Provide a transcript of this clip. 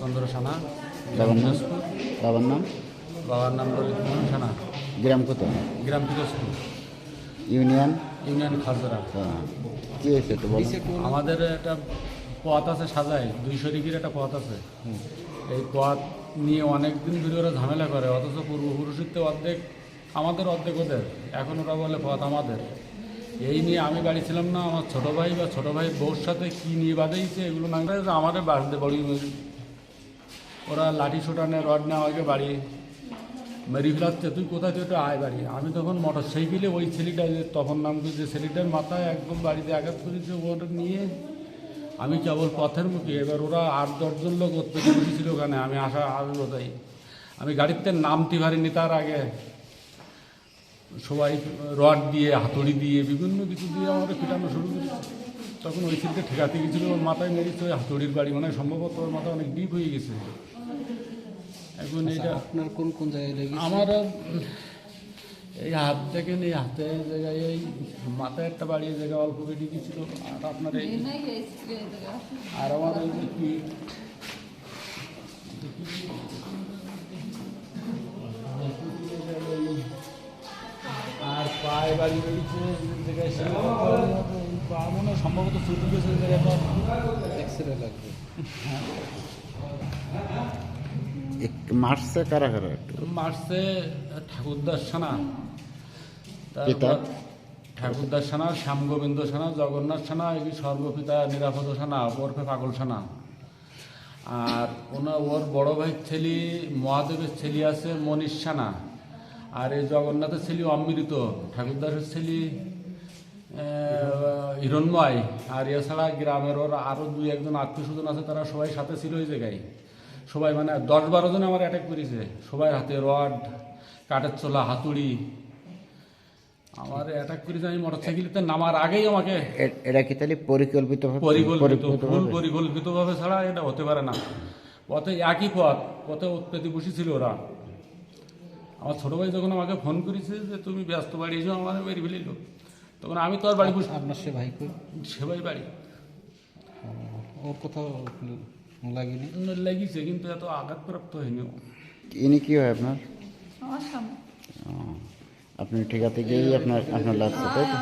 চন্দ্র সানা বাবার নাম? বাবার নাম? বাবার নাম ললিত মোহন সানা গ্রাম কত? গ্রাম পিরোজপুর ইউনিয়ন? ইউনিয়ন খাজরা। হ্যাঁ। কি হয়েছে তো আমাদের একটা পথ আছে সাজায় দুই শরিকের একটা পথ আছে। এই পথ নিয়ে অনেক দিন ধরে ওরা ঝামেলা করে অথচ পূর্বপুরুষের তো অর্ধেক আমাদের অর্ধেক ওদের। এখন ওরা বলে পথ আমাদের। এই নিয়ে আমি বাড়ি ছিলাম না আমার ছোট ভাই বা ছোটো ভাই বউর সাথে কী নিয়ে বাঁধাইছে এগুলো না আমাদের বাড়িতে বাড়ি ওরা লাঠি ছোটানে, রড নেওয়া আগে বাড়ি। মেরি ফেলাচ্ছে তুই কোথায় তুই একটু আয় বাড়ি। আমি তখন মোটর সাইকেলে ওই ছেলেটা, যে তখন নাম যে ছেলেটার মাথায় একদম বাড়িতে আঘাত করেছে ওটা নিয়ে আমি কেবল পথের মুখে, এবার ওরা আট দশজন লোক উৎপত্তি বসেছিল ওখানে, আমি আসা আমি ওটাই আমি গাড়িতে নামতে পারিনি তার আগে। সবাই রড দিয়ে, হাতুড়ি দিয়ে, বিভিন্ন কিছু দিয়ে আমাদের পিটানো শুরু করেছে। তখন ওই ছেলেকে ঠেকাতে গেছিল ওর মাথায় মেরেছে ওই হাতুড়ির বাড়ি মানে সম্ভবত ওর মাথা অনেক ডিপ হয়ে গেছে। এখন এটা আপনার কোন কোন জায়গায় লেগেছে? আমার এই হাত দেখেন এই হাতে এই জায়গায় এই মাথায় একটা বাড়ি জায়গায় অল্প বেটি গেছিল। আর আপনার এই আর আমার এই যে পিঠ আর বাড়ি বেরিয়েছে জায়গায় সে মনে সম্ভবত জায়গায় এক্সরে লাগবে কারা কারা একটু? মার্চে ঠাকুরদাস সানা? তারপর ঠাকুরদাস সানা শ্যামগোবিন্দ সানা জগন্নাথ সানা এই সর্বপিতা নিরাপদ সানা ওরফে পাগল সানা। আর ওনার ওর বড় ভাই ছেলে মহাদেবের ছেলে আছে মনীষ সানা। আর এই জগন্নাথের ছেলে অমৃত ঠাকুরদাসের ছেলে হিরণময় আর এছাড়া গ্রামের ওর আরও দুই একজন আত্মীয় স্বজন আছে তারা সবাই সাথে ছিল ওই জায়গায়। সবাই মানে দশ বারো জন আমার অ্যাটাক করেছে। সবাই হাতে রড কাঠের চোলা হাতুড়ি। আমার অ্যাটাক করেছে আমি মোটর সাইকেলতে নামার আগেই আমাকে এটা কি তাহলে পরিকল্পিত পরিকল্পিত ভুল পরিকল্পিতভাবে ছাড়া এটা হতে পারে না। পথে একই পথ পথে উৎপত্তি বসেছিল ওরা। আমার ছোট ভাই যখন আমাকে ফোন করেছে যে তুমি ব্যস্ত বাড়ি এসো আমার মেরে ফেলিল। তখন আমি তো আর বাড়ি বসে আপনার সে ভাই কই? সেবাই বাড়ি। ওর কোথাও লাগেনি? লেগেছে কিন্তু এত আঘাতপ্রাপ্ত হয়নি। ইনি কি হয় আপনার? আমার আপনি ঠিকাতে গিয়েই আপনার আপনার লাগছে তাই তো?